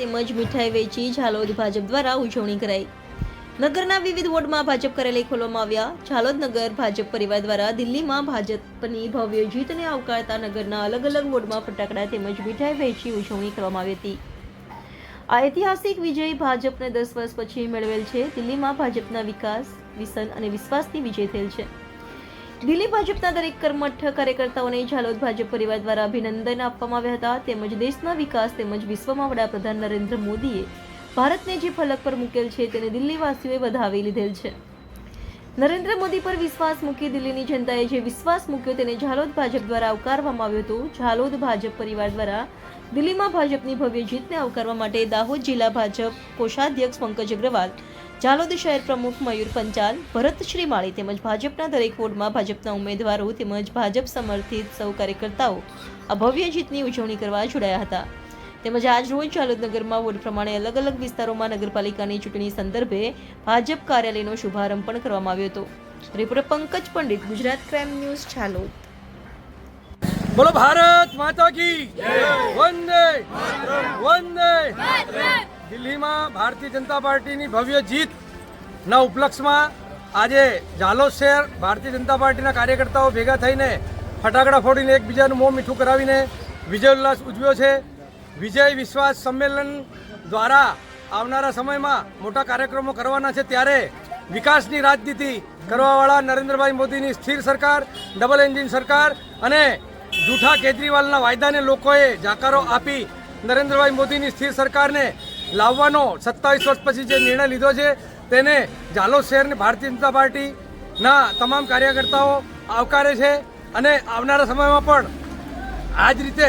તેમજ મીઠાઈ વેચી ઝાલોદ ભાજપ દ્વારા ઉજવણી કરાઈ. નગરના વિવિધ વોર્ડમાં ભાજપ કાર્યાલય ખોલવામાં આવ્યા. ઝાલોદ નગર ભાજપ પરિવાર દ્વારા દિલ્હીમાં ભાજપની ભવ્ય જીતને આવકારતા નગરના અલગ અલગ વોર્ડમાં ફટાકડા તેમજ મીઠાઈ વહેંચી ઉજવણી કરવામાં આવી હતી. આ ઐતિહાસિક વિજય ભાજપને દસ વર્ષ પછી મેળવેલ છે. દિલ્હીમાં ભાજપના વિકાસ, વિસન અને વિશ્વાસની વિજય થયેલ છે. દિલ્હી ભાજપના દરેક કર્મઠ કાર્યકર્તાઓને ઝાલોદ ભાજપ પરિવાર દ્વારા અભિનંદન આપવામાં આવ્યા હતા. તેમજ દેશના વિકાસ તેમજ વિશ્વમાં વડાપ્રધાન નરેન્દ્ર મોદીએ ભારતને જે ફલક પર મૂકેલ છે તેને દિલ્હીવાસીઓએ વધાવી લીધેલ છે. નરેન્દ્ર મોદી પર વિશ્વાસ મૂકી દિલ્હીની જનતાએ જે વિશ્વાસ મૂક્યો તેને ઝાલોદ ભાજપ દ્વારા આવકારવામાં આવ્યો હતો. ઝાલોદ ભાજપ પરિવાર દ્વારા દિલ્હીમાં ભાજપની ભવ્ય જીતને આવકારવા માટે દાહોદ જિલ્લા ભાજપ કોષાધ્યક્ષ પંકજ અગ્રવાલ ઝાલોદ શહેર પ્રમુખ મયુર પંચાલ, ભરત શ્રીમાળી તેમજ ભાજપના દરેક વોર્ડમાં ભાજપના ઉમેદવારો તેમજ ભાજપ સમર્થિત સૌ કાર્યકર્તાઓ આ ભવ્ય જીતની ઉજવણી કરવા જોડાયા હતા. તેમજ આજ રોજ ઝાલોદ નગરમાં વોર્ડ પ્રમાણે અલગ અલગ વિસ્તારોમાં નગરપાલિકાની ચૂંટણી સંદર્ભે ભાજપ કાર્યાલયનો શુભારંભ પણ કરવામાં આવ્યો હતો. Reporter Pankaj Pandit, Gujarat crime news Zalod બોલો ભારત માતા કી વંદે વંદે દિલ્હીમાં ભારતીય જનતા પાર્ટીની ભવ્ય જીતના ઉપલક્ષમાં આજે ઝાલોદ શહેર ભારતીય જનતા પાર્ટીના કાર્યકર્તાઓ ભેગા થઈને ફટાકડા ફોડીને એકબીજાનું મોં મીઠું કરાવીને વિજય ઉલ્લાસ ઉજવ્યો છે. વિજય વિશ્વાસ સંમેલન દ્વારા આવનારા સમયમાં મોટા કાર્યક્રમો કરવાના છે. ત્યારે વિકાસની રાજનીતિ કરવાવાળા નરેન્દ્રભાઈ મોદીની સ્થિર સરકાર, ડબલ એન્જિન સરકાર અને જૂઠા કેજરીવાલના વાયદાને લોકોએ જાકારો આપી નરેન્દ્રભાઈ મોદીની સ્થિર સરકારને લાવવાનો સત્તાવીસ વર્ષ પછી જે નિર્ણય લીધો છે, તેને ઝાલોદ શહેરની ભારતીય જનતા પાર્ટીના તમામ કાર્યકર્તાઓ આવકારે છે અને આવનારા સમયમાં પણ આ જ રીતે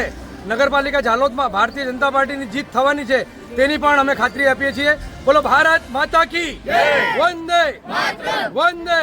નગરપાલિકા ઝાલોદમાં ભારતીય જનતા પાર્ટીની જીત થવાની છે, તેની પણ અમે ખાતરી આપીએ છીએ. બોલો, ભારત માતા કી વંદે વંદે